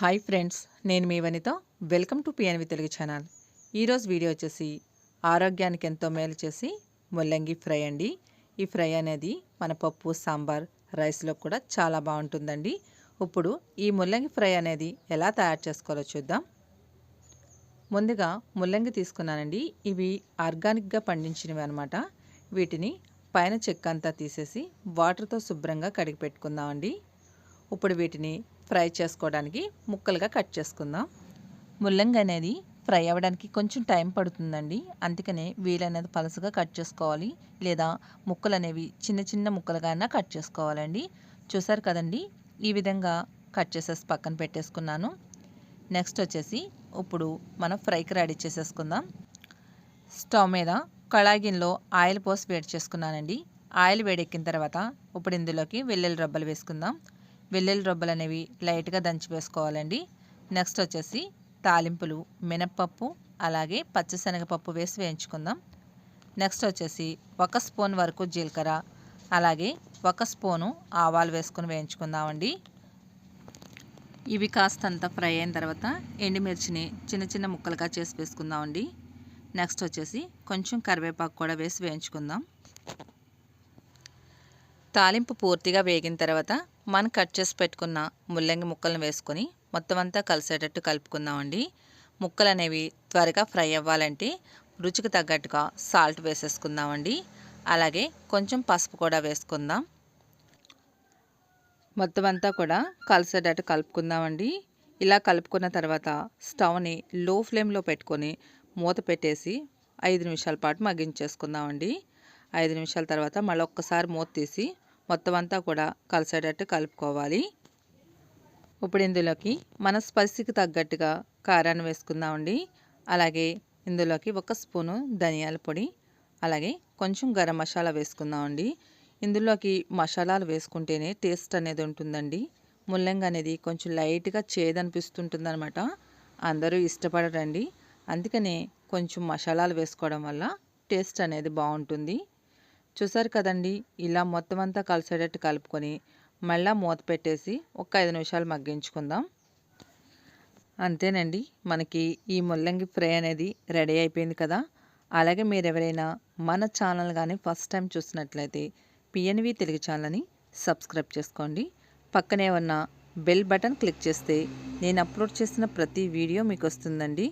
Hi friends నేను మీ Vanitha. Welcome to PNV Telugu channel. ఈరోజు video వచ్చేసి ఆరోగ్యానికి ఎంతో మేలు చేసి ముల్లంగి ఫ్రై అండి. ఈ ఫ్రై అనేది మన పప్పు సాంబార్ రైస్లో కూడా చాలా బాగుంటుందండి. ఇప్పుడు ఈ ముల్లంగి ఫ్రై అనేది ఎలా తయారు చేసుకోవాలో చూద్దాం. ముందుగా ముల్లంగి తీసుకున్నానండి. ఇవి ఆర్గానిక్గా పండించినవి అనమాట వీటిని పైన చెక్క అంతా తీసేసి వాటర్తో శుభ్రంగా కడిగి పెట్టుకుందామండి. ఇప్పుడు వీటిని ఫ్రై చేసుకోవడానికి ముక్కలుగా కట్ చేసుకుందాం. ముల్లంగి అనేది ఫ్రై అవ్వడానికి కొంచెం టైం పడుతుందండి. అందుకనే వీలైనది పలసగా కట్ చేసుకోవాలి. లేదా ముక్కలు అనేవి చిన్న చిన్న ముక్కలుగా కట్ చేసుకోవాలండి. చూసారు కదండి? ఈ విధంగా కట్ చేసేసి పక్కన పెట్టేసుకున్నాను. నెక్స్ట్ వచ్చేసి ఇప్పుడు మనం ఫ్రైకి రెడీ చేసేసుకుందాం. స్టవ్ మీద కళాగిన్లో ఆయిల్ పోసి వేడి చేసుకున్నానండి. ఆయిల్ వేడెక్కిన తర్వాత ఇప్పుడు ఇందులోకి వెల్లుల్లి రబ్బలు వేసుకుందాం. వెల్లుల్లి రొబ్బలు అనేవి లైట్గా దంచి వేసుకోవాలండి. నెక్స్ట్ వచ్చేసి తాలింపులు మినప్పప్పు అలాగే పచ్చిశనగపప్పు వేసి వేయించుకుందాం. నెక్స్ట్ వచ్చేసి ఒక స్పూన్ వరకు జీలకర్ర అలాగే ఒక స్పూను ఆవాలు వేసుకొని వేయించుకుందామండి. ఇవి కాస్తంత ఫ్రై అయిన తర్వాత ఎండుమిర్చిని చిన్న చిన్న ముక్కలుగా చేసి వేసుకుందామండి. నెక్స్ట్ వచ్చేసి కొంచెం కరివేపాకు కూడా వేసి వేయించుకుందాం. తాలింపు పూర్తిగా వేగిన తర్వాత మనం కట్ చేసి పెట్టుకున్న ముల్లంగి ముక్కలను వేసుకొని మొత్తం అంతా కలిసేటట్టు కలుపుకుందామండి. ముక్కలు అనేవి త్వరగా ఫ్రై అవ్వాలంటే రుచికి తగ్గట్టుగా సాల్ట్ వేసేసుకుందామండి. అలాగే కొంచెం పసుపు కూడా వేసుకుందాం. మొత్తం అంతా కూడా కలిసేటట్టు కలుపుకుందామండి. ఇలా కలుపుకున్న తర్వాత స్టవ్ని లో ఫ్లేమ్లో పెట్టుకొని మూత పెట్టేసి ఐదు నిమిషాల పాటు మగ్గించేసుకుందామండి. ఐదు నిమిషాల తర్వాత మళ్ళీ ఒక్కసారి మూత తీసి మొత్తం అంతా కూడా కలిసేటట్టు కలుపుకోవాలి. ఇప్పుడు ఇందులోకి మన స్పైసీకి తగ్గట్టుగా కారాన్ని వేసుకుందామండి. అలాగే ఇందులోకి ఒక స్పూను ధనియాల పొడి అలాగే కొంచెం గరం మసాలా వేసుకుందామండి. ఇందులోకి మసాలాలు వేసుకుంటేనే టేస్ట్ అనేది ఉంటుందండి. ముల్లంగి అనేది కొంచెం లైట్గా చేదనిపిస్తుంటుంది అనమాట అందరూ ఇష్టపడరండి. అందుకనే కొంచెం మసాలాలు వేసుకోవడం వల్ల టేస్ట్ అనేది బాగుంటుంది. చూసారు కదండి ఇలా మొత్తం అంతా కలిసేటట్టు కలుపుకొని మళ్ళీ మూత పెట్టేసి ఒక ఐదు నిమిషాలు మగ్గించుకుందాం. అంతేనండి మనకి ఈ ముల్లంగి ఫ్రై అనేది రెడీ అయిపోయింది కదా. అలాగే మీరు ఎవరైనా మన ఛానల్ కానీ ఫస్ట్ టైం చూసినట్లయితే పిఎన్వి తెలుగు ఛానల్ని సబ్స్క్రైబ్ చేసుకోండి. పక్కనే ఉన్న బెల్ బటన్ క్లిక్ చేస్తే నేను అప్లోడ్ చేసిన ప్రతి వీడియో మీకు వస్తుందండి.